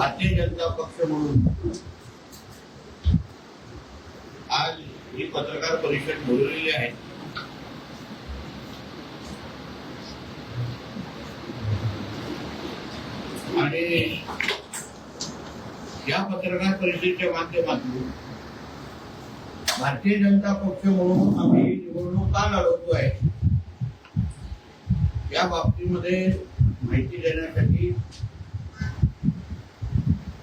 भारतीय जनता पक्ष म्हणून. आज ही पत्रकार परिषद बोलवलेली आहे. आणि या पत्रकार परिषदेच्या माध्यमातून भारतीय जनता पक्ष म्हणून आम्ही निवडणूक का आहे या बाबतीमध्ये माहिती देण्यासाठी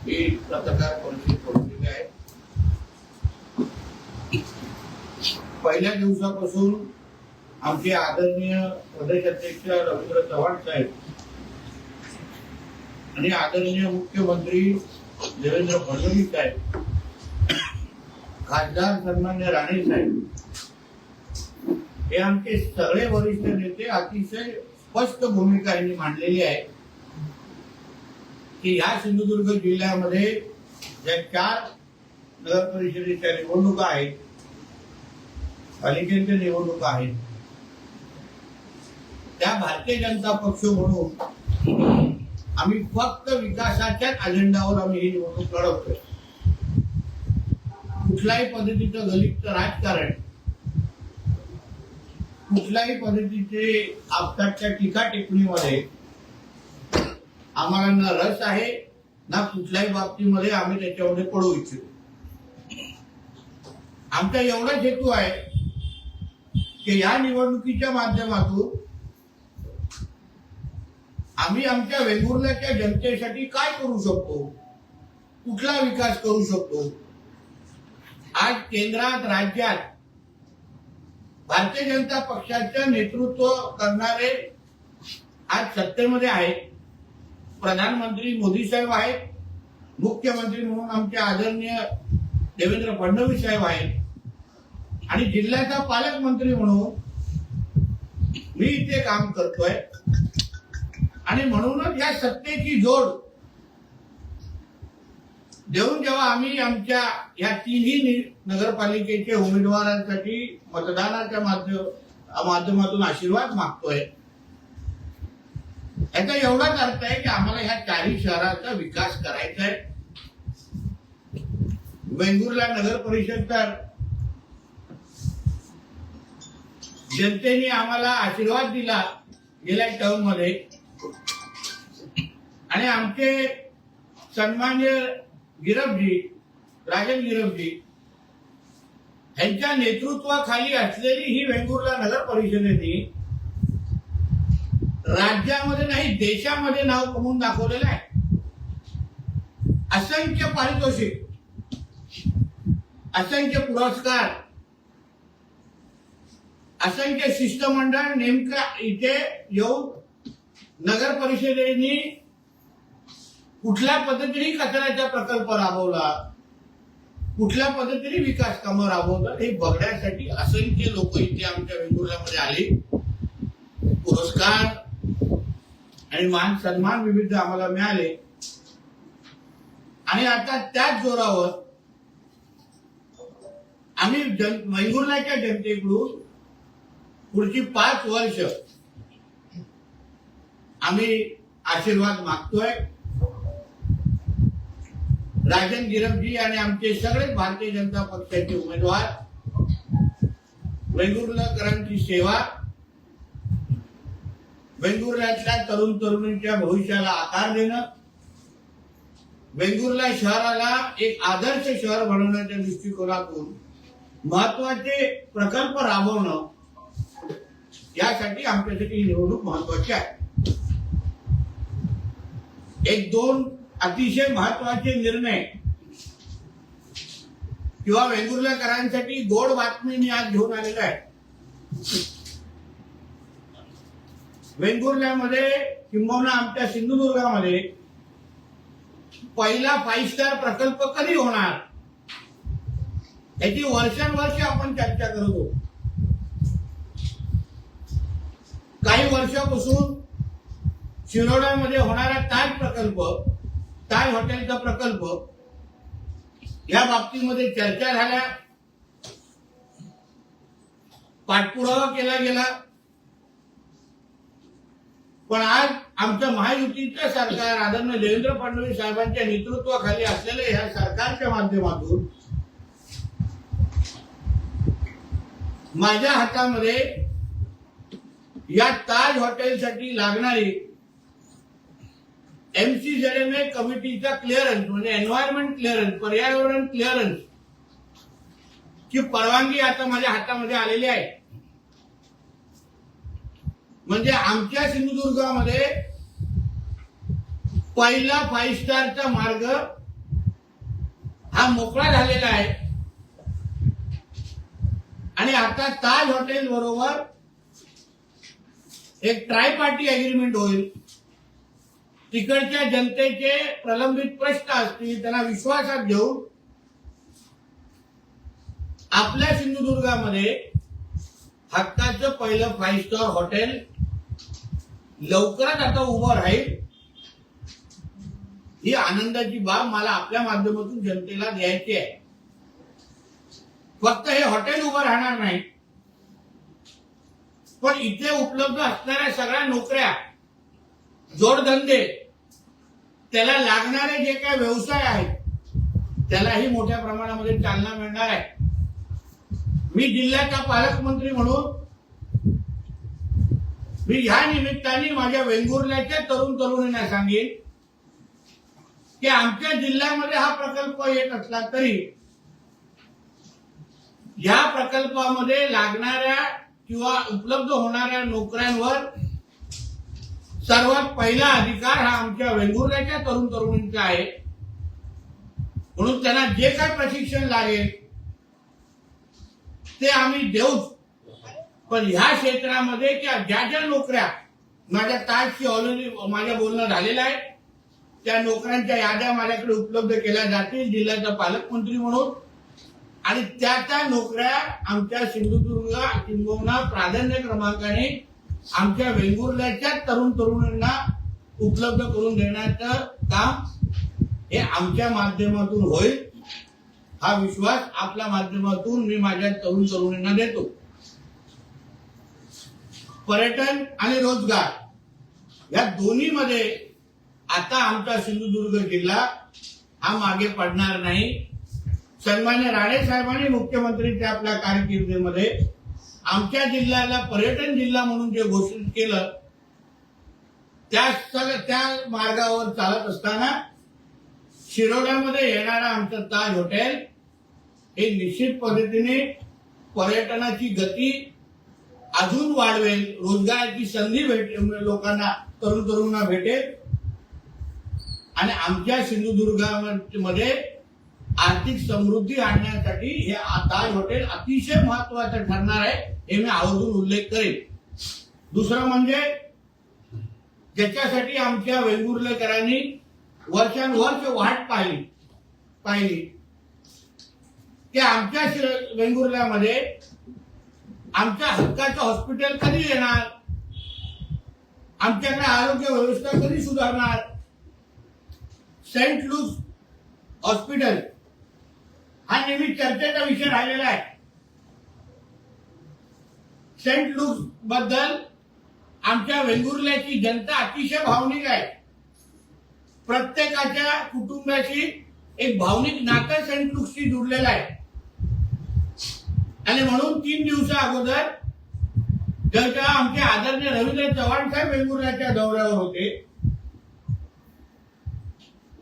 ही पत्रकार परिषद बोलवलेली आहे पहिल्या दिवसापासून आमचे आदरणीय प्रदेश अध्यक्ष रवींद्र चव्हाण साहेब आणि आदरणीय मुख्यमंत्री देवेंद्र फडणवीस साहेब खासदार सन्मान्य राणे साहेब हे आमचे सगळे वरिष्ठ नेते अतिशय स्पष्ट भूमिका यांनी मांडलेली आहे. की ह्या सिंधुदुर्ग जिल्ह्यामध्ये ज्या चार नगर परिषदेच्या निवडणुका आहेत पालिकेच्या निवडणुका आहेत त्या भारतीय जनता पक्ष म्हणून आम्ही फक्त विकासाच्याच अजेंडावर आम्ही ही निवडणूक लढवतोय. कुठल्याही पद्धतीचं गलिप्त राजकारण कुठल्याही पद्धतीचे आपसाच्या टीका टिप्पणीमध्ये आम्हाला ना रस आहे ना कुठल्याही बाबतीमध्ये आम्ही त्याच्यामध्ये पडू इच्छितो. आमचा एवढाच हेतू आहे की या निवडणुकीच्या माध्यमातून आम्ही आमच्या वेंगुर्ल्याच्या जनतेसाठी काय करू शकतो? कुठला विकास करू शकतो? आज केंद्रात राज्यात भारतीय जनता पक्षाचं नेतृत्व करणारे आज सत्तेमध्ये आहेत. प्रधानमंत्री मोदी साहेब आहेत मुख्यमंत्री म्हणून आमचे आदरणीय देवेंद्र फडणवीस साहेब आहेत आणि जिल्ह्याचा पालकमंत्री म्हणून मी इथे काम करतोय. आणि म्हणूनच या सत्तेची जोड देऊन जेव्हा आम्ही आमच्या या तिन्ही नि- नगरपालिकेचे उमेदवारांसाठी मतदानाच्या माध्यमातून आशीर्वाद मागतोय याचा एवढाच अर्थ आहे की आम्हाला ह्या चारही शहराचा विकास करायचा आहे. वेंगुर्ला नगर परिषद तर जनतेने आम्हाला आशीर्वाद दिला गेल्या टर्ममध्ये. आणि आमचे सन्मान्य गिरफजी राजन गिरफजी यांच्या नेतृत्वाखाली असलेली ही वेंगुर्ला नगर परिषदेने राज्यामध्ये नाही देशामध्ये नाव कमवून दाखवलेलं आहे. असंख्य पारितोषिक असंख्य पुरस्कार असंख्य शिष्टमंडळ नेमका इथे येऊन नगर परिषदेने कुठल्या पद्धतीने कचऱ्याचा प्रकल्प राबवला कुठल्या पद्धतीने विकास कामं राबवतात हे बघण्यासाठी असंख्य लोक इथे आमच्या वेंगुर्ल्यामध्ये आले. पुरस्कार आणि मान सन्मान विविध आम्हाला मिळाले. आणि आता त्याच जोरावर आम्ही जन जनतेकडून पुढची पाच वर्ष आम्ही आशीर्वाद मागतोय. राजन गिरमजी आणि आमचे सगळे भारतीय जनता पक्षाचे उमेदवार वेंगुर्लकरांची सेवा वेंगुर्ल्यातल्या तरुण तरुणींच्या भविष्याला आकार देणं वेंगुर्ला शहराला एक आदर्श शहर बनवण्याच्या दृष्टिकोनातून महत्त्वाचे प्रकल्प राबवणं यासाठी आमच्यासाठी ही निवडणूक महत्वाची आहे. एक दोन अतिशय महत्त्वाचे निर्णय किंवा वेंगुर्लेकरांसाठी गोड बातमी मी आज घेऊन आलेला आहे. वेंगुर्ल्यामध्ये किंबहुना आमच्या सिंधुदुर्गामध्ये पहिला फाईव्ह स्टार प्रकल्प कधी होणार? याची वर्षानुवर्ष आपण चर्चा करत होतो. काही वर्षापासून शिरोड्यामध्ये होणारा ताज प्रकल्प ताज हॉटेलचा प्रकल्प या बाबतीमध्ये चर्चा झाल्या. पाठपुरावा केला गेला. पण आज आमचं महायुतीचं सरकार आदरणीय देवेंद्र फडणवीस साहेबांच्या नेतृत्वाखाली असलेल्या ह्या सरकारच्या माध्यमातून माझ्या हातामध्ये या ताज हॉटेलसाठी लागणारी M C Z M A कमिटीचा clearance म्हणजे एन्व्हायरमेंट क्लिअरन्स पर्यावरण क्लिअरन्स ची परवानगी आता माझ्या हातामध्ये आलेली आहे. म्हणजे आमच्या सिंधुदुर्गामध्ये पहिला फाईव्ह स्टारचा मार्ग हा मोकळा झालेला आहे. आणि आता ताज हॉटेल बरोबर एक ट्राय पार्टी अग्रीमेंट होईल. तिकडच्या जनतेचे प्रलंबित प्रश्न असतील त्यांना विश्वासात घेऊन आपल्या सिंधुदुर्गामध्ये हक्काचं पहिलं फाईव्ह स्टार हॉटेल लवकरच आता उभं राहील. ही आनंदाची बाब मला आपल्या माध्यमातून जनतेला द्यायची आहे. फक्त हे हॉटेल उभं राहणार नाही. पण इथे उपलब्ध असणाऱ्या सगळ्या नोकऱ्या जोडधंदे त्याला लागणारे जे काही व्यवसाय आहेत त्यालाही मोठ्या प्रमाणामध्ये चालना मिळणार आहे. मी जिल्ह्याचा पालकमंत्री म्हणून मी ह्या निमित्ताने माझ्या वेंगुर्ल्याच्या तरुण तरुणींना सांगेन की आमच्या जिल्ह्यामध्ये हा प्रकल्प येत असला तरी या प्रकल्पामध्ये लागणाऱ्या किंवा उपलब्ध होणाऱ्या नोकऱ्यांवर सर्वात पहिला अधिकार हा आमच्या वेंगुर्ल्याच्या तरुण तरुणींचा आहे. म्हणून त्यांना जे काय प्रशिक्षण लागेल ते आम्ही देऊच. पण ह्या क्षेत्रामध्ये त्या ज्या ज्या नोकऱ्या माझ्या ताजची ऑलरेडी माझ्या बोलणं झालेलं आहे त्या नोकऱ्यांच्या याद्या माझ्याकडे उपलब्ध केल्या जातील जिल्ह्याचा पालकमंत्री म्हणून. आणि त्या त्या नोकऱ्या आमच्या सिंधुदुर्ग किंबहुना प्राधान्य क्रमांकाने आमच्या वेंगुर्ल्याच्या तरुण तरुणांना उपलब्ध करून देण्याचं काम हे आमच्या माध्यमातून होईल. हा विश्वास आपल्या माध्यमातून मी माझ्या तरुण तरुणींना देतो. पर्यटन आणि रोजगार. या दोन्हीमध्ये आता आमचा सिंधुदुर्ग जिल्हा हा मागे पडणार नाही. सन्मान्य राणे साहेबांनी मुख्यमंत्रीच्या आपल्या कारकिर्दीमध्ये आमच्या जिल्ह्याला पर्यटन जिल्हा म्हणून जे घोषित केलं त्या त्या मार्गावर चालत असताना शिरोड्यामध्ये येणारा आमचं ताज हॉटेल हे निश्चित पद्धतीने पर्यटनाची गती अजून वाढवेल. रोजगाराची संधी भेट लोकांना तरुण तरुणांना भेटेल. आणि आमच्या सिंधुदुर्गामध्ये आर्थिक समृद्धी आणण्यासाठी हे ताज हॉटेल अतिशय महत्वाचं ठरणार आहे हे मी आवर्जून उल्लेख करेन. दुसरं म्हणजे ज्याच्यासाठी आमच्या वेंगुर्लेकरांनी वर्षानुवर्ष वाट पाहिली पाहिली. की आमच्या वेंगुर्ल्यामध्ये आमच्या हक्काचं हॉस्पिटल कधी येणार? आमच्याकडे आरोग्य व्यवस्था कधी सुधारणार? सेंट लूस हॉस्पिटल हा नेहमी चर्चेचा विषय राहिलेला आहे. सेंट लूसबद्दल आमच्या वेंगुर्ल्याची जनता अतिशय भावनिक आहे. प्रत्येकाच्या कुटुंबाशी एक भावनिक नातं सेंट लुक्सशी जुडलेलं आहे. आणि म्हणून तीन दिवसा अगोदर जेव्हा आमचे आदरणीय रवींद्र चव्हाण साहेब वेंगुर्ल्याच्या दौऱ्यावर होते.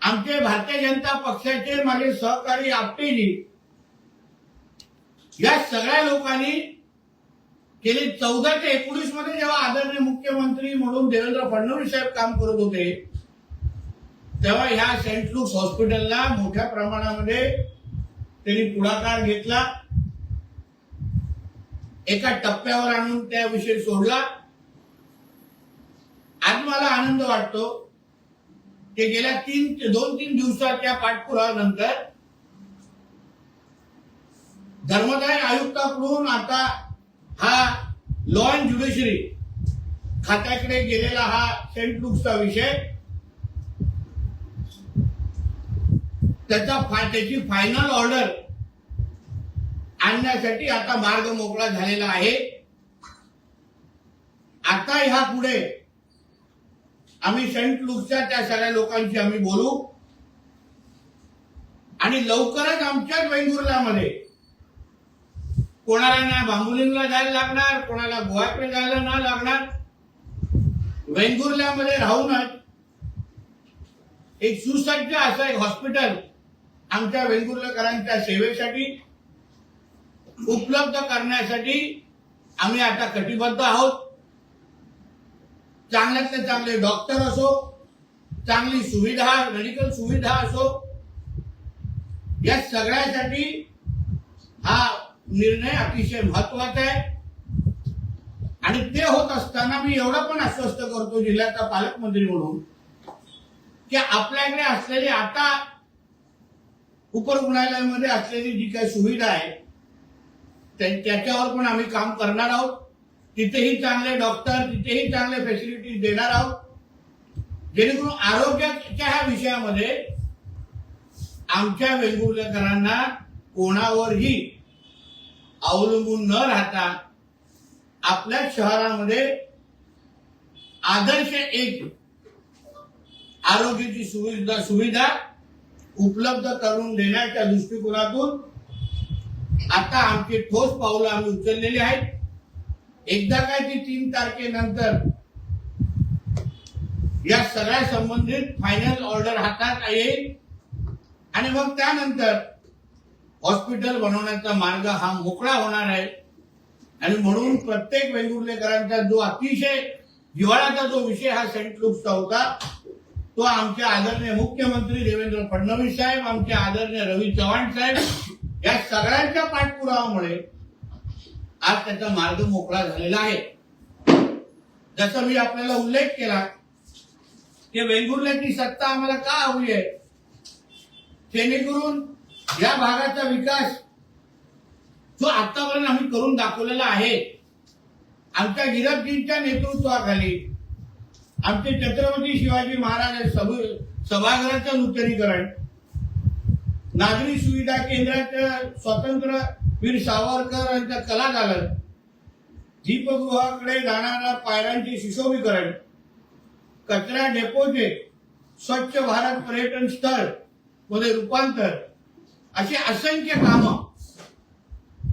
आमचे भारतीय जनता पक्षाचे माझे सहकारी आपटेजी या सगळ्या लोकांनी गेली चौदा ते एकोणीसमध्ये जेव्हा आदरणीय मुख्यमंत्री म्हणून देवेंद्र फडणवीस साहेब काम करत होते तेव्हा ह्या सेंट लुक्स हॉस्पिटलला मोठ्या प्रमाणामध्ये त्यांनी पुढाकार घेतला. एका टप्प्यावर आणून त्या विषय सोडला. आज मला आनंद वाटतो की गेल्या तीन दोन तीन दिवसाच्या पाठपुरावानंतर धर्मदाय आयुक्ताकडून आता हा लॉ अँड ज्युडिशरी खात्याकडे गेलेला हा सेंट लुक्सचा विषय त्याचा त्याची फायनल ऑर्डर आणण्यासाठी आता मार्ग मोकळा झालेला आहे. आता ह्या पुढे. आम्ही सेंट लुकच्या त्या सगळ्या लोकांशी आम्ही बोलू. आणि लवकरच आमच्याच वेंगुर्ल्यामध्ये. कोणाला ना बांबुलींना जायला लागणार कोणाला गोव्याकडे जायला ना लागणार. वेंगुर्ल्यामध्ये राहूनच एक सुसज्ज असं एक हॉस्पिटल आमच्या वेंगुर्लेकरांच्या सेवेसाठी उपलब्ध करण्यासाठी आम्ही आता कटिबद्ध आहोत. चांगल्यातले चांगले डॉक्टर असो चांगली सुविधा मेडिकल सुविधा असो या सगळ्यासाठी हा निर्णय अतिशय महत्त्वाचा आहे. आणि ते होत असताना मी एवढं पण आश्वस्त करतो जिल्ह्याचा पालकमंत्री म्हणून की आपल्याकडे असलेली आता उपरुग्णालयामध्ये असलेली जी काही सुविधा आहे त्याच्यावर पण आम्ही काम करणार आहोत. तिथेही चांगले डॉक्टर तिथेही चांगले फॅसिलिटीज देणार आहोत. जेणेकरून आरोग्याच्या ह्या विषयामध्ये आमच्या वेंगुर्लेकरांना कोणावरही अवलंबून न राहता आपल्या शहरामध्ये आदर्श एक आरोग्याची सुविधा सुविधा उपलब्ध करून देण्याच्या दृष्टिकोनातून आता आमची ठोस पावलं आम्ही उचललेली आहेत. एकदा काय ती तीन तारखेनंतर या सगळ्या संबंधित फायनल ऑर्डर हातात येईल आणि मग त्यानंतर हॉस्पिटल बनवण्याचा मार्ग हा मोकळा होणार आहे. आणि म्हणून प्रत्येक वेंगुर्लेकरांचा जो अतिशय जिव्हाळ्याचा जो विषय हा सेंट लुक्सचा होता तो आमचे आदरणीय मुख्यमंत्री देवेंद्र फडणवीस साहेब आमचे आदरणीय रवी चव्हाण साहेब या सगळ्यांच्या पाठपुरावामुळे आज त्याचा मार्ग मोकळा झालेला आहे. जसं मी आपल्याला उल्लेख केला की वेंगुर्ल्याची सत्ता आम्हाला का हवी आहे? जेणेकरून या भागाचा विकास जो आतापर्यंत आम्ही करून दाखवलेला आहे आमच्या गिरपजींच्या नेतृत्वाखाली आमचे छत्रपती शिवाजी महाराज सभागृहाचं नूतनीकरण नागरी सुविधा केंद्राच्या स्वतंत्र वीर सावरकर यांच्या कला दालन दीपगृहाकडे जाणाऱ्या पायऱ्यांचे सुशोभीकरण कचरा डेपोचे स्वच्छ भारत पर्यटन स्थळमध्ये रूपांतर अशी असंख्य कामं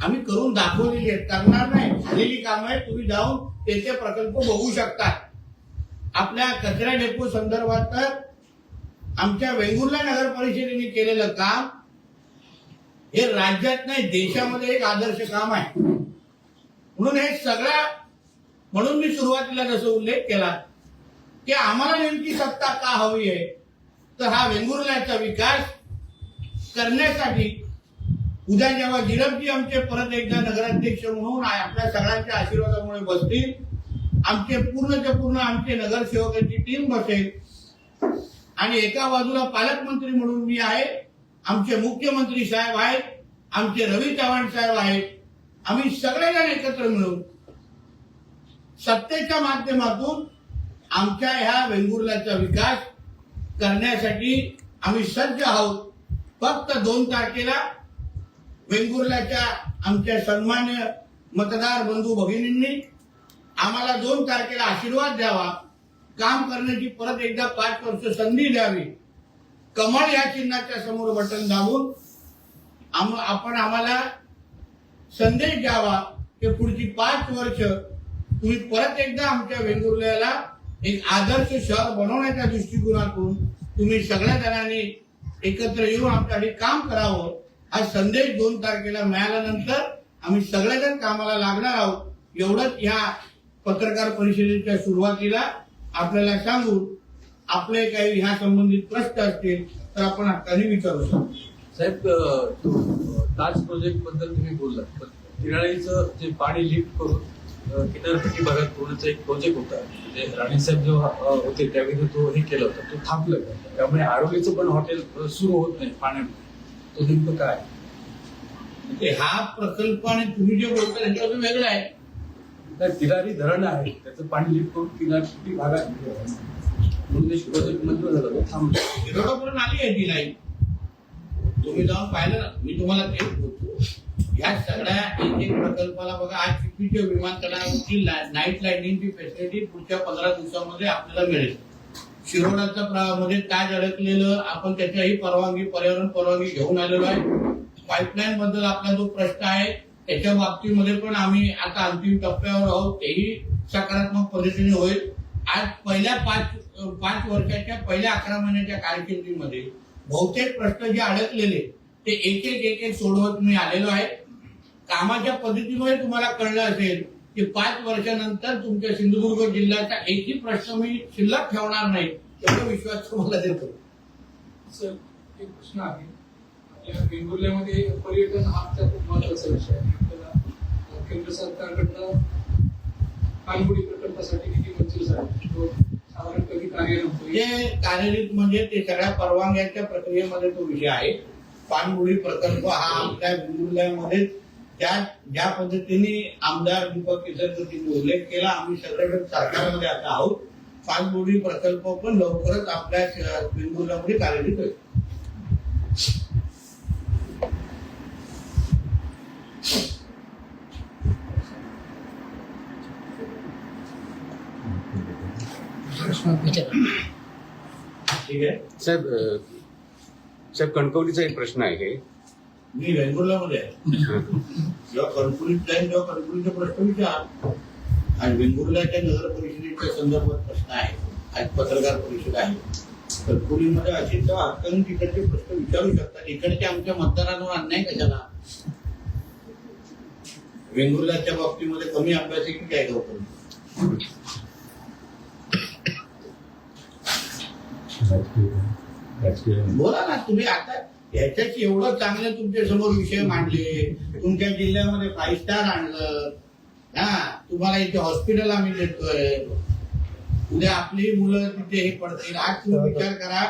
आम्ही करून दाखवलेली आहेत. करणार नाही. झालेली कामं आहेत. तुम्ही जाऊन तेथे प्रकल्प बघू शकता. आपल्या कचरा डेपो संदर्भात तर आमच्या वेंगुर्ला नगर परिषदेने केलेलं काम हे राज्यात नाही देशामध्ये एक आदर्श काम आहे. म्हणून हे सगळ्या म्हणून मी सुरुवातीला जसं उल्लेख केला की आम्हाला नेमकी सत्ता का हवी आहे? तर हा वेंगुर्ल्याचा विकास करण्यासाठी उद्या जेव्हा गिरपजी आमचे परत एकदा नगराध्यक्ष म्हणून आपल्या सगळ्यांच्या आशीर्वादामुळे बसतील आमचे पूर्णच्या पूर्ण आमचे नगरसेवकांची टीम बसेल आणि एका बाजूला पालकमंत्री म्हणून मी आहे आमचे मुख्यमंत्री साहेब आहेत आमचे रवी चव्हाण साहेब आहेत. आम्ही सगळेजण एकत्र मिळून सत्तेच्या माध्यमातून आमच्या ह्या वेंगुर्ल्याचा विकास करण्यासाठी आम्ही सज्ज आहोत. फक्त दोन तारखेला वेंगुर्ल्याच्या आमच्या सन्मान्य मतदार बंधू भगिनींनी आम्हाला दोन तारखेला आशीर्वाद द्यावा. काम करण्याची परत एकदा पाच वर्ष संधी द्यावी. कमळ या चिन्हाच्या समोर बटन दाबून आम- आपण आम्हाला संदेश द्यावा. की पुढची पाच वर्ष तुम्ही परत एकदा आमच्या वेंगुर्ल्याला एक आदर्श शहर बनवण्याच्या दृष्टिकोनातून तुम्ही सगळ्या जणांनी एकत्र येऊन आमच्यासाठी काम करावं. हा संदेश दोन तारखेला मिळाल्यानंतर आम्ही सगळेजण कामाला लागणार आहोत. एवढंच ह्या पत्रकार परिषदेच्या सुरुवातीला आपल्याला सांगून आपले काही ह्या संबंधित प्रश्न असतील तर आपण हक्काने विचारू शकतो. साहेब ताज प्रोजेक्टबद्दल तुम्ही बोललात पण किराळीचं जे पाणी लिफ्ट करून किनारपट्टी भागात पूर्णचा एक प्रोजेक्ट होता म्हणजे राणीसाहेब जेव्हा होते त्यावेळी तो हे केला होता तो थांबलं त्यामुळे आरोग्याचं पण हॉटेल सुरू होत नाही पाण्यामध्ये. तो नेमकं काय? म्हणजे हा प्रकल्प आणि तुम्ही जे बोलता त्याच्यावर वेगळा आहे. तर तिलारी धरण आहे. त्याचं पाणी लिफ्ट करून किनारपट्टी भागात म्हणून ते प्रोजेक्ट मंजूर झालं तो थांबलं आली आहे ती लाईन. तुम्ही जाऊन पाहिलं ना मी तुम्हाला तेच बोलतो. या सगळ्या एक एक प्रकल्पाला बघा आज चिपीच्या विमानतळावरची नाईट लाईनिंगची फॅसिलिटी पुढच्या पंधरा दिवसामध्ये आपल्याला मिळेल. शिरोडाचा मध्ये काय अडकलेलं आपण त्याच्याही परवानगी पर्यावरण परवानगी घेऊन आलेलो आहे. पाईपलाईन बद्दल आपला जो प्रश्न आहे त्याच्या बाबतीमध्ये पण आम्ही आता अंतिम टप्प्यावर आहोत. तेही सकारात्मक पद्धतीने होईल. आज पहिल्या पाच पाच वर्षाच्या पहिल्या अकरा महिन्याच्या कारकिर्दीमध्ये बहुतेक प्रश्न जे अडकलेले ते एक एक एक एक सोडवत मी आलेलो आहे. कामाच्या पद्धतीमुळे तुम्हाला कळलं असेल की पाच वर्षानंतर तुमच्या सिंधुदुर्ग जिल्ह्याचा एकही प्रश्न मी शिल्लक ठेवणार नाही एवढा विश्वास तुम्हाला देतो. सर एक प्रश्न आहे. वेंगुर्ल्यामध्ये पर्यटन हा आमचा खूप महत्त्वाचा विषय आहे. आपल्याला केंद्र सरकारकडनं पाणबुडी प्रकल्पासाठी निधी मंजूर झाला. तो साधारण कधी कार्यान्वित म्हणजे कार्यरत म्हणजे ते सगळ्या परवानग्याच्या प्रक्रियेमध्ये तो विषय आहे. पाणबुडी प्रकल्प हा आमच्या वेंगुर्ल्यामध्ये त्या ज्या पद्धतीने आमदार दीपक केसरकरजींनी उल्लेख केला आम्ही सगळेजण सरकारमध्ये आता आहोत. पाणबुडी प्रकल्प पण लवकरच आपल्या वेंगुर्ल्यामध्ये कार्यरत होईल. ठीक आहे साहेब अ, साहेब कणकवलीचा एक प्रश्न आहे. मी वेंगुर्ल्यामध्ये आहे. जेव्हा कणकुलीत टाइम जेव्हा कणकुलीचे प्रश्न विचार. आणि वेंगुर्ल्याच्या नगर परिषदेच्या संदर्भात प्रश्न आहे. आज पत्रकार परिषद आहे. कणकुलीमध्ये अशी तेव्हा हक्काने तिकडचे प्रश्न विचारू शकतात. इकडच्या आमच्या मतदारांवर अन्याय कशाला? वेंगुर्ल्याच्या बाबतीमध्ये कमी अभ्यास आहे की काय गौतम बोला ना तुम्ही आता ह्याच्याच एवढं चांगले तुमच्यासमोर विषय मांडले. तुमच्या जिल्ह्यामध्ये फाईव्ह स्टार आणलं. हा तुम्हाला इथे हॉस्पिटल आम्ही देतोय उद्या आपली मुलं तिथे हे पडतील. आज तुम्ही विचार करा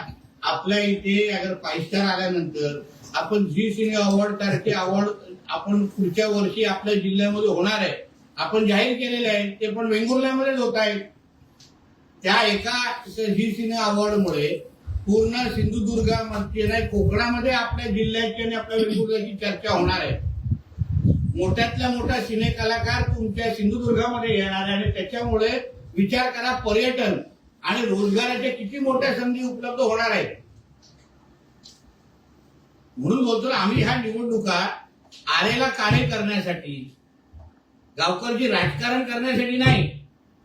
आपल्या इथे अगर फाईव्ह स्टार आल्यानंतर आपण झी सिने अवॉर्ड सारखे अवॉर्ड आपण पुढच्या वर्षी आपल्या जिल्ह्यामध्ये होणार आहे. आपण जाहीर केलेले आहे ते पण वेंगुर्ल्यामध्येच होत आहेत. त्या एका झी सिने अवॉर्डमुळे पूर्ण सिंधुदुर्गामध्ये नाही कोकणामध्ये आपल्या जिल्ह्याची आणि आपल्या वेंगुर्ल्याची चर्चा होणार आहे. मोठ्यातल्या मोठा सिने कलाकार तुमच्या सिंधुदुर्गामध्ये येणार आहे आणि त्याच्यामुळे विचार करा पर्यटन आणि रोजगाराच्या किती मोठ्या संधी उपलब्ध होणार आहेत. म्हणून बोलतो आम्ही ह्या निवडणुका आरेला कार्य करण्यासाठी गावकरची राजकारण करण्यासाठी नाही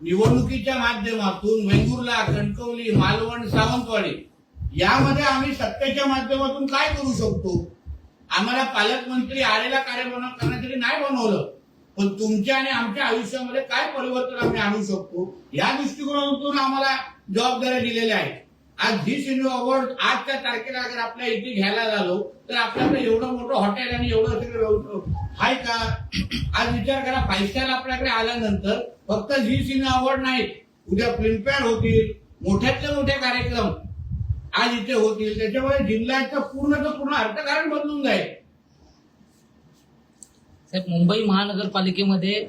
निवडणुकीच्या माध्यमातून वेंगुर्ला कणकवली मालवण सावंतवाडी यामध्ये आम्ही सत्तेच्या माध्यमातून काय करू शकतो? आम्हाला पालकमंत्री आरेला कार्य करण्यासाठी नाही बनवलं. पण तुमच्या आणि आमच्या आयुष्यामध्ये काय परिवर्तन आम्ही आणू शकतो? या दृष्टिकोनातून आम्हाला जबाबदाऱ्या दिलेल्या आहेत. आज झी सिनेमा अवॉर्ड आजच्या तारखेला अगर आपल्या इथे घ्यायला झालो तर आपल्याकडे एवढं मोठं हॉटेल आणि एवढं सगळं हाय आहे का? आज विचार करा फाईव्ह स्टार आपल्याकडे आल्यानंतर फक्त झी सिनेमा अवॉर्ड नाही उद्या फिल्मफेअर होतील मोठ्यातले मोठे कार्यक्रम आज इथे होतील. त्याच्यामुळे जिल्ह्याचं पूर्णचं पूर्ण अर्थकारण बदलून जाईल. साहेब मुंबई महानगरपालिकेमध्ये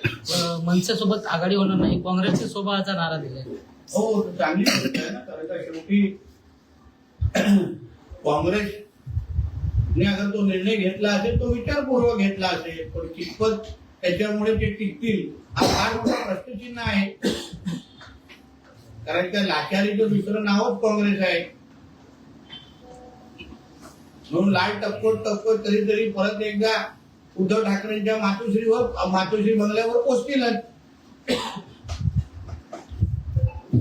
मनसेसोबत आघाडी होणार नाही काँग्रेसच्या सोबतचा नारा दिलाय. हो चांगली गोष्ट आहे ना. खरं तर शेवटी अगर तो निर्णय घेतला असेल तो विचारपूर्वक घेतला असेल. पण कितपत त्याच्यामुळे ते टिकतील हा फार मोठा प्रश्नचिन्ह आहे. कारण त्या लाचारीचं दुसरं नावच काँग्रेस आहे म्हणून लाल टपकोट टपकोट तरी परत एकदा उद्धव ठाकरेंच्या मातोश्रीवर मातोश्री बंगल्यावर पोचतीलच.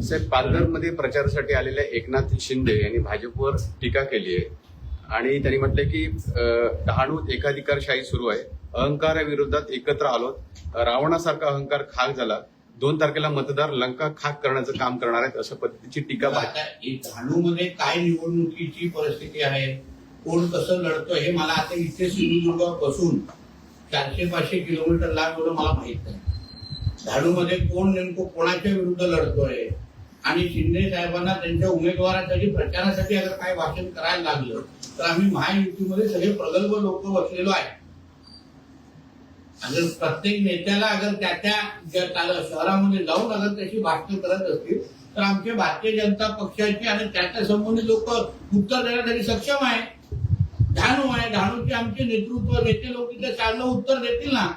साहेब पालघरमध्ये प्रचारासाठी आलेल्या एकनाथ शिंदे यांनी भाजपवर टीका केली आहे. आणि त्यांनी म्हटले की डहाणूत एकाधिकारशाही सुरू आहे. अहंकाराविरोधात एकत्र आलो रावणासारखा अहंकार खाक झाला. दोन तारखेला मतदार लंका खाक करण्याचं काम करणार आहेत अशा पद्धतीची टीका भाजपमध्ये काय निवडणुकीची परिस्थिती आहे? कोण कसं लढतं हे मला आता इथे सिंधुदुर्गात बसून चारशे पाचशे किलोमीटर लांब एवढं मला माहीत नाही. धाडूमध्ये कोण नेमकं कोणाच्या विरुद्ध लढतोय? आणि शिंदे साहेबांना त्यांच्या उमेदवारासाठी प्रचारासाठी अगर काही भाषण करायला लागलं तर आम्ही महायुतीमध्ये सगळे प्रगल्भ लोक बसलेलो आहे. अगर प्रत्येक नेत्याला अगर त्या त्या शहरामध्ये जाऊन अगर त्याची भाषण करत असतील तर आमचे भारतीय जनता पक्षाची आणि त्याच्या संबंधित लोक उत्तर देण्यासाठी सक्षम आहे. डहाणू आहे. डहाणूचे आमचे नेतृत्व नेते लोक तिथे चांगलं उत्तर देतील ना?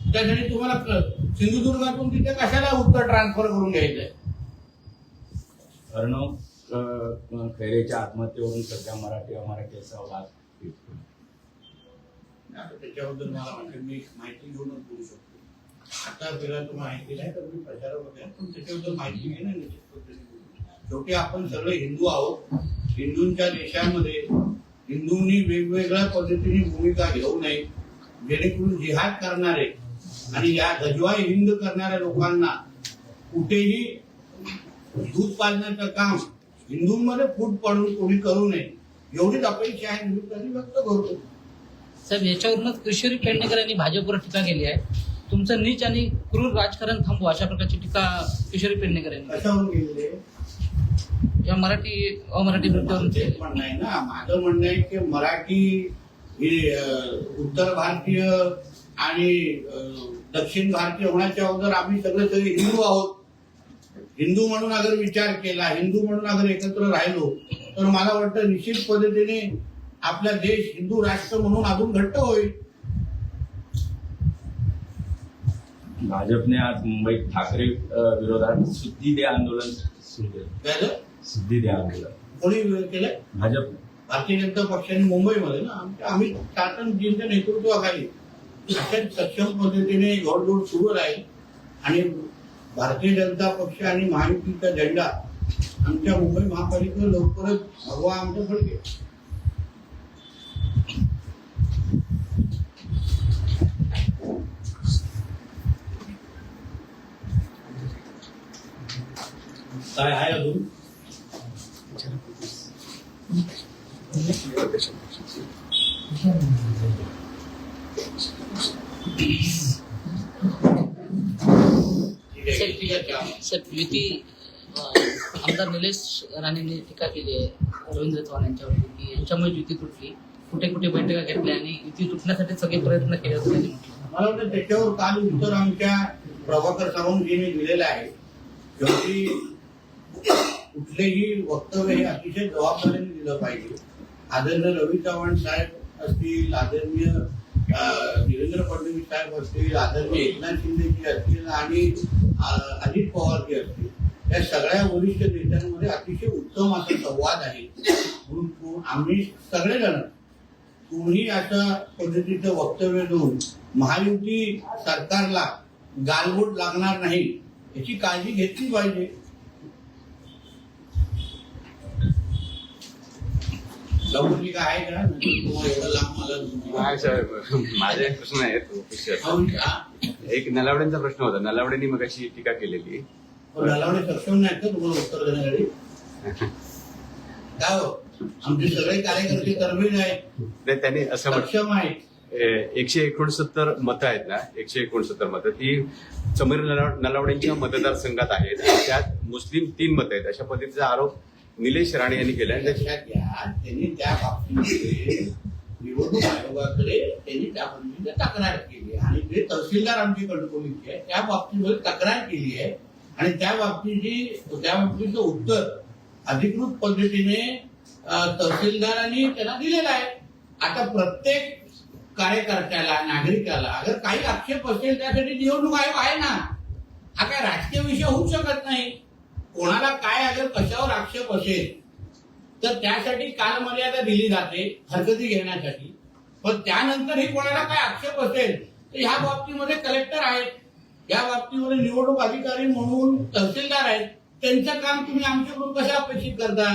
त्यासाठी तुम्हाला सिंधुदुर्गातून तिथे कशाला उत्तर ट्रान्सफर करून घ्यायचंय? अर्णव खैरेच्या आत्महत्येवरून सध्या मराठी मराठी असा वाद त्याच्याबद्दल मला वाटतं मी माहिती घेऊनच बोलू शकतो. आता तिला तुम्हाला माहिती नाही तर मी प्रचार वगैरे पण त्याच्याबद्दल माहिती घेणं निश्चित पद्धतीने बोलू. शेवटी आपण सगळे हिंदू आहोत. हिंदूंच्या देशामध्ये हिंदूंनी वेगवेगळ्या पद्धतीने भूमिका घेऊ नये. जेणेकरून जिहाद करणारे आणि या गजवाई हिंद करणाऱ्या लोकांना कुठेही दूध पाजण्याचं काम. हिंदूंमध्ये फूट पडून कोणी करू नये. एवढीच अपेक्षा आहे निमित्ताने व्यक्त करतो. साहेब याच्यावरूनच किशोरी पेडणेकर यांनी भाजपवर टीका केली आहे. तुमचं नीच आणि क्रूर राजकारण थांबवा अशा प्रकारची टीका किशोरी पेडणेकर यांनी केली. कशावरून गेलेले या मराठी अमराठी वृत्तावरून तेच केली. म्हणणं आहे ना माझं म्हणणं आहे की मराठी ही अं, उत्तर भारतीय आणि अं, दक्षिण भारतीय होण्याच्या अगोदर आम्ही सगळे सगळे हिंदू आहोत. हिंदू म्हणून अगर विचार केला हिंदू म्हणून अगर एकत्र राहिलो तर मला वाटतं निश्चित पद्धतीने आपला देश हिंदू राष्ट्र म्हणून अजून घट्ट होईल. भाजपने आज मुंबईत ठाकरे विरोधात शुद्धी दे आंदोलन सुरू केलं. काय झालं? शुद्धी दे आंदोलन. कोणी केलंय भाजप. भारतीय जनता पक्षाने मुंबईमध्ये ना आमच्या आम्ही टाटनजींच्या नेतृत्वाखाली अशाच सक्षम पद्धतीने जोडजोड सुरू राहील आणि भारतीय जनता पक्ष आणि महायुतीचा झेंडा आमच्या मुंबई महापालिकेवर लवकरच भगवा आमच्या फडके काय आहे अजून? ठीक आहे, ठीक आहे, ठीक आहे. साहेब युती आमदार निलेश राणेंनी टीका केली आहे रवींद्र चव्हाण यांच्यावरती की यांच्यामुळे युती तुटली. कुठे कुठे बैठका घेतल्या आणि युती तुटण्यासाठी सगळे प्रयत्न केले असं त्यांनी. म्हटलं मला वाटतं त्याच्यावर काल उत्तर आमच्या प्रभाकर सावंतजींनी दिलेलं आहे. शेवटी कुठलेही वक्तव्य हे अतिशय जबाबदारीने दिलं पाहिजे. आदरणीय रवी चव्हाण साहेब असतील आदरणीय देवेंद्र फडणवीस साहेब असतील आदरणीय एकनाथ शिंदेजी असतील आणि अजित अजित पवारजी असतील या सगळ्या वरिष्ठ नेत्यांमध्ये अतिशय उत्तम असा संवाद आहे. म्हणून आम्ही सगळेजण कोणी अशा पद्धतीचं वक्तव्य देऊन महायुती सरकारला गालबोट लागणार नाही याची काळजी घेतली पाहिजे. लवकर काय आहे का? तुम्हाला एवढं लांब मला काय साहेब माझे एक प्रश्न का? एक नलावड्यांचा प्रश्न होता. नलावड्यांनी मग अशी टीका केलेली. पण नलावणे सक्षम नाही का? तुम्हाला उत्तर देण्यासाठी? काय हो? आमचे सगळे कार्यकर्ते तरबेज आहेत नाही, त्यांनी असं म्हटलं. सक्षम आहेत. ए- एकशे एकोणसत्तर मतं आहेत ना? एकशे एकोणसत्तर मतं. ती समीर नलाव- नलावडेंच्या मतदारसंघात आहेत. त्यात मुस्लिम तीन मतं आहेत. अशा पद्धतीचा आरोप निलेश राणे यांनी केलं आणि लक्षात घ्या त्यांनी त्या बाबतीमध्ये निवडणूक आयोगाकडे त्यांनी त्या पद्धतीने तक्रार केली आणि जे तहसीलदार आमची कणकवलीचे आहे त्या बाबतीमध्ये तक्रार केली आहे. आणि त्या बाबतीची त्या बाबतीचं उत्तर अधिकृत पद्धतीने तहसीलदारांनी त्यांना दिलेलं आहे. आता प्रत्येक कार्यकर्त्याला नागरिकाला अगर काही आक्षेप असेल त्यासाठी निवडणूक आयोग आहे ना. हा काय राजकीय विषय होऊ शकत नाही. कोणाला काय अगर कशावर आक्षेप असेल तर त्यासाठी कालमर्यादा दिली जाते हरकती घेण्यासाठी. पण त्यानंतरही कोणाला काय आक्षेप असेल तर ह्या बाबतीमध्ये कलेक्टर आहेत. या बाबतीमध्ये निवडणूक अधिकारी म्हणून तहसीलदार आहेत. त्यांचं काम तुम्ही आमच्याकडून कसं अपेक्षित करता?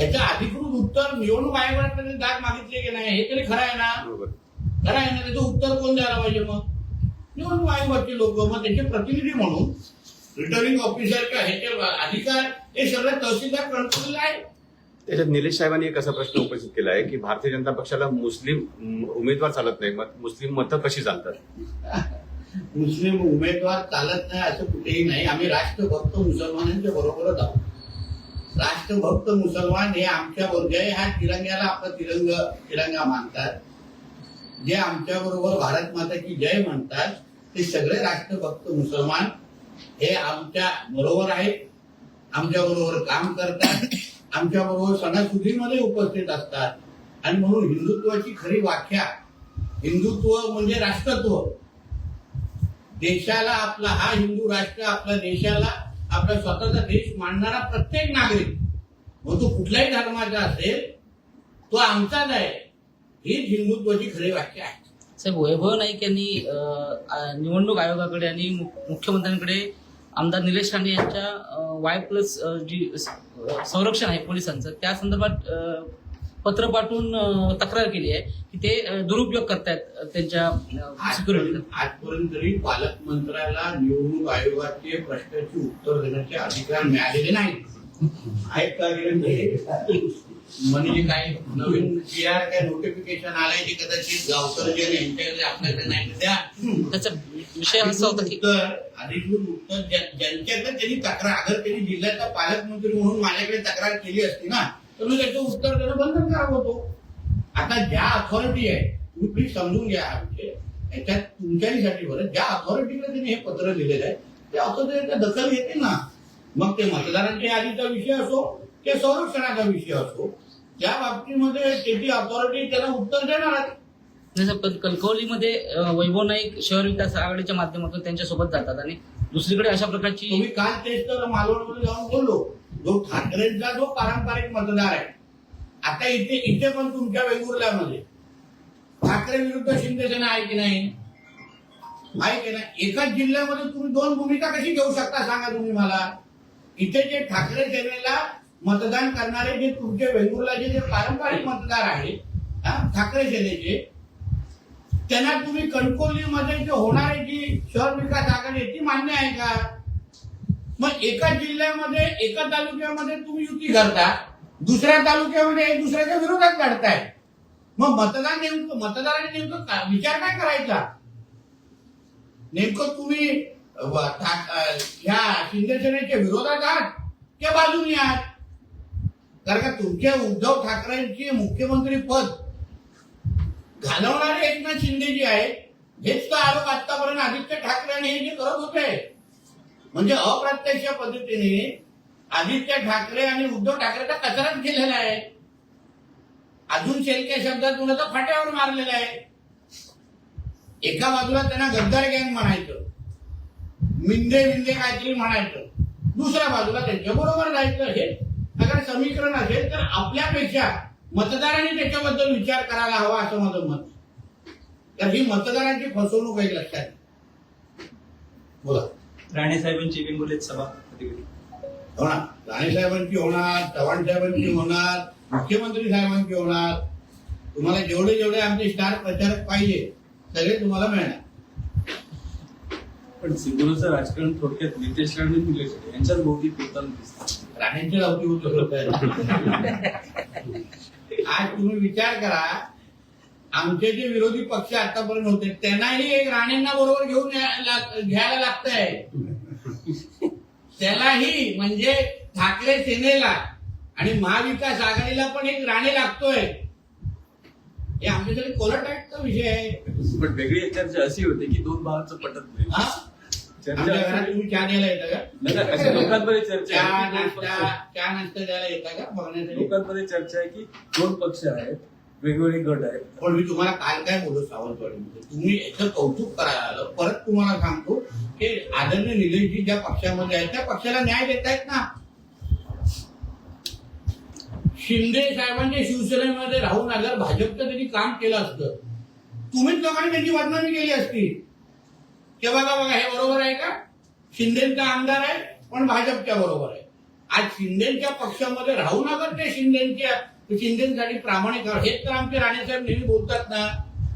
याचं अधिकृत उत्तर निवडणूक आयोगाकडे दाद मागितले की नाही हे तरी खरं आहे ना? खरं आहे ना? त्याचं उत्तर कोण द्यायला पाहिजे मग? निवडणूक आयोगाचे लोक मग त्याचे प्रतिनिधी म्हणून रिटर्निंग ऑफिसर का ह्याचे अधिकार हे सगळे तहसीलदार कंट्रोल आहे. त्याच्यात निलेश साहेबांनी एक असा प्रश्न उपस्थित केला आहे की भारतीय जनता पक्षाला मुस्लिम उमेदवार चालत नाही मग मुस्लिम मतं कशी चालतात? मुस्लिम उमेदवार चालत नाही असं कुठेही नाही. आम्ही राष्ट्रभक्त मुसलमानांच्या बरोबरच आहोत. राष्ट्रभक्त मुसलमान हे आमच्या आहे. ह्या तिरंग्याला आपला तिरंग तिरंगा मानतात. जे आमच्या बरोबर भारत माताची जय म्हणतात ते सगळे राष्ट्रभक्त मुसलमान हे आमच्या बरोबर आहेत. आमच्या बरोबर काम करतात. आमच्या बरोबर सणासुदीमध्ये उपस्थित असतात. आणि म्हणून हिंदुत्वाची खरी व्याख्या हिंदुत्व म्हणजे राष्ट्रत्व. देशाला आपला हा हिंदू राष्ट्र आपल्या देशाला आपला स्वतःचा देश मांडणारा प्रत्येक नागरिक मग तो कुठल्याही धर्माचा असेल तो आमचाच आहे. हीच हिंदुत्वाची खरी व्याख्या आहे. साहेब वैभव नाईक यांनी निवडणूक आयोगाकडे आणि मुख्यमंत्र्यांकडे आमदार निलेश राणे यांच्या वाय प्लस जी संरक्षण आहे पोलिसांचं त्या संदर्भात पत्र पाठवून तक्रार केली आहे की ते दुरुपयोग करतायत त्यांच्या सिक्युरिटीचा आजपर्यंत आजपर्यंत तरी पालकमंत्र्याला निवडणूक आयोगाचे प्रश्नाची उत्तर देण्याचे अधिकार मिळालेले नाहीत. आहेत का? गेले म्हणजे काय नवीन आर काय नोटिफिकेशन आलंय ते कदाचित गावकर जे यांच्याकडे आपल्याकडे नाही द्या. त्याचा विषय असा होता की उत्तर अधिकृत उत्तर ज्या- ज्यांच्याकडे त्यांनी तक्रार अगर त्यांनी जिल्ह्याचा पालकमंत्री म्हणून माझ्याकडे तक्रार केली असती ना तर मी त्याचं उत्तर देणं बंधनकारक होतो? आता ज्या अथॉरिटी आहे तुम्ही प्लीज समजून घ्या हा विषय. याच्यात तुमच्यासाठी बरं ज्या अथॉरिटीकडे त्यांनी हे पत्र लिहिलेलं आहे त्या अथॉरिटीच्या दखल घेते ना. मग ते मतदारांच्या यादीचा विषय असो ते संरक्षणाचा विषय असो त्या बाबतीमध्ये त्याची अथॉरिटी त्याला उत्तर देणार आहे. नाही पण कणकवलीमध्ये अं, वैभव नाईक शहर विकास आघाडीच्या माध्यमातून त्यांच्यासोबत जातात आणि दुसरीकडे अशा प्रकारची तुम्ही काल तेच तर मालवणमध्ये जाऊन बोललो. जो ठाकरेंचा जो पारंपरिक मतदार आहे आता इथे इथे पण तुमच्या वेंगुर्ल्यामध्ये. ठाकरे विरुद्ध शिंदे सेना आहे की नाही? आहे की नाही? एकाच जिल्ह्यामध्ये तुम्ही दोन भूमिका कशी घेऊ शकता सांगा तुम्ही मला. इथे जे ठाकरे सेनेला मतदान करणारे जे तुमचे वेंगुर्लाचे जे पारंपरिक मतदार आहेत ठाकरे सेनेचे त्यांना तुम्ही कणकोलीमध्ये जे होणारे जी शहर विकास आघाडी आहे, ती मान्य आहे का? मग एका जिल्ह्यामध्ये एका तालुक्यामध्ये तुम्ही युती करता दुसऱ्या तालुक्यामध्ये एक दुसऱ्याच्या विरोधात काढताय मग मतदान नेमकं मतदाराने नेमकं विचार काय करायचा? नेमकं तुम्ही ह्या शिंदे सेनेच्या विरोधात आहात की बाजूनी आहात. कारण का तुमच्या उद्धव ठाकरेंची मुख्यमंत्री पद घालवणारे एकनाथ शिंदे जे आहेत हेच तर आरोप आतापर्यंत आदित्य ठाकरे हे जे करत होते. म्हणजे अप्रत्यक्ष पद्धतीने आदित्य ठाकरे आणि उद्धव ठाकरेचा कचराच केलेला आहे अजून शेलक्या शब्दात तर फाट्यावर मारलेला आहे एका बाजूला त्यांना गद्दार गँग म्हणायचं. मिंदे मिंदे काहीतरी म्हणायचं. दुसऱ्या बाजूला त्यांच्या बरोबर जायचं. हे अगर समीकरण असेल तर आपल्यापेक्षा मतदारांनी त्याच्याबद्दल विचार करायला हवा असं माझं मत. तर ही मतदारांची फसवणूक आहे लक्षात. बोला. राणे साहेबांची वेंगुर्लेत सभा होणार राणे साहेबांची होणार चव्हाण साहेबांची होणार मुख्यमंत्री साहेबांची होणार. तुम्हाला जेवढे जेवढे आमचे स्टार प्रचारक पाहिजे सगळे तुम्हाला मिळणार. पण सिंधुदुर्गचं राजकारण थोडक्यात नितेश राणे निलेश राणे यांच्याच भोवती फिरताना दिसतं. राणेंच्या लावती होत. आज तुम्ही विचार करा आमचे जे विरोधी पक्ष आतापर्यंत होते त्यांनाही एक राणेंना बरोबर घेऊन या- ला- घ्यायला लागतंय. त्यालाही म्हणजे ठाकरे सेनेला आणि महाविकास आघाडीला पण एक राणे लागतोय. हे आमच्यासाठी कोलटाईटचा विषय आहे. पण वेगळी चर्चा अशी होती की दोन भावांचं पटत नाही. हा? चर्चा आमच्या घरात अशी- तुम्ही चहा द्यायला येता का? नाही, नाही, अशी लोकांमध्ये चर्चा चहा आहे की दोन नाश्ता पक्ष- चहा नाश्ता द्यायला येता का बघण्यासाठी? लोकांमध्ये चर्चा आहे की दोन पक्ष आहेत वेगवेगळे गट आहेत. पण मी तुम्हाला काल काय बोललो सावंतवाडीमध्ये? तुम्ही याचं कौतुक करायला आलं परत तुम्हाला सांगतो की आदरणीय निलेशजी ज्या पक्षामध्ये आहेत त्या पक्षाला न्याय देत आहेत ना. शिंदे साहेबांच्या शिवसेनेमध्ये राहून अगर भाजपचं त्यांनी काम केलं असतं. तुम्हीच लोकांनी त्यांची बदनामी केली असती. तेव्हा बघा बघा हे बरोबर आहे का? शिंदेचा आमदार आहे पण भाजपच्या बरोबर आहे. आज शिंदेच्या पक्षामध्ये राहू अगर ते शिंदेच्या शिंदेसाठी प्रामाणिक हेच तर आमचे राणेसाहेब नेहमी बोलतात ना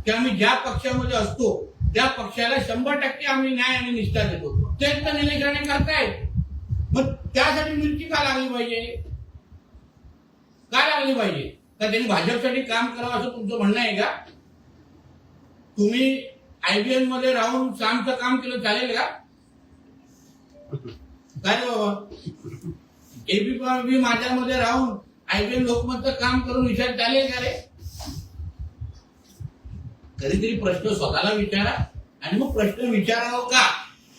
की आम्ही ज्या पक्षामध्ये असतो त्या पक्षाला शंभर टक्के आम्ही न्याय आणि निष्ठा देतो. तेच तर निलेश राणे करतायत. मग त्यासाठी मिरची का लागली पाहिजे? का लागली पाहिजे? का त्यांनी भाजपसाठी काम करावं असं तुमचं म्हणणं आहे का? तुम्ही आयबीएनमध्ये राहून सामचं काम केलं चालेल का? काय बाबा? एबीपी माझ्यामध्ये राहून आयबीएन लोकमतचं काम करून विचार चालेल का रे? कधीतरी प्रश्न स्वतःला विचारा आणि मग प्रश्न विचारावं का?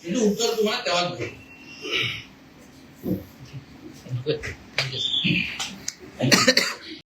त्याचं उत्तर तुम्हाला तेव्हाच भेटेल.